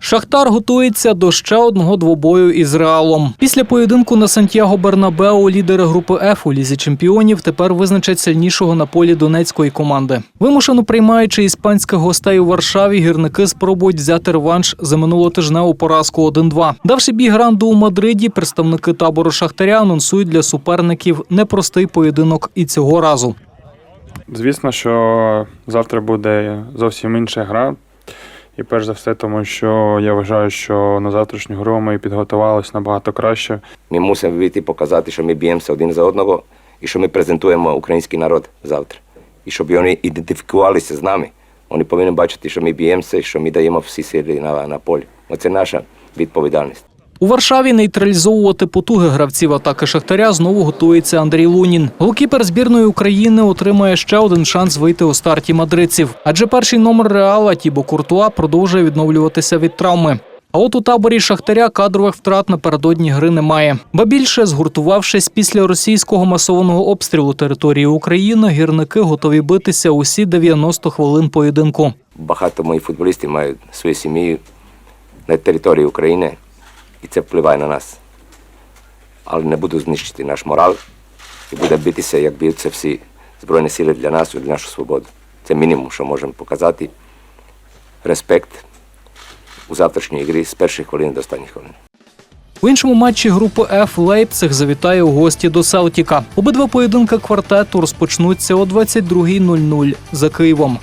Шахтар готується до ще одного двобою із Реалом. Після поєдинку на Сантьяго Бернабеу лідери групи Ф у лізі чемпіонів тепер визначать сильнішого на полі донецької команди. Вимушено приймаючи іспанських гостей у Варшаві, гірники спробують взяти реванш за минулотижневу поразку 1-2. Давши бій гранду у Мадриді, представники табору Шахтаря анонсують для суперників непростий поєдинок і цього разу. Звісно, що завтра буде зовсім інша гра. І перш за все, тому що я вважаю, що на завтрашню гру ми підготувалися набагато краще. Ми мусимо вийти показати, що ми б'ємося один за одного і що ми презентуємо український народ завтра. І щоб вони ідентифікувалися з нами. Вони повинні бачити, що ми б'ємося і що ми даємо всі сили на, на полі. Оце наша відповідальність. У Варшаві нейтралізовувати потуги гравців атаки Шахтаря знову готується Андрій Лунін. Голкіпер збірної України отримає ще один шанс вийти у старті мадридців. Адже перший номер Реала Тібо Куртуа продовжує відновлюватися від травми. А от у таборі Шахтаря кадрових втрат напередодні гри немає. Ба більше, згуртувавшись після російського масованого обстрілу території України, гірники готові битися усі 90 хвилин поєдинку. Багато моїх футболістів мають свої сім'ї на території України, і це впливає на нас. Але не буду знищити наш морал і буде битися, як б'ються всі Збройні сили для нас і для нашу свободу. Це мінімум, що можемо показати. Респект у завтрашній грі з перших хвилин до останніх хвилин. У іншому матчі групи Ф Лейпциг завітає у гості до Селтіка. Обидва поєдинки квартету розпочнуться о 22.00 за Києвом.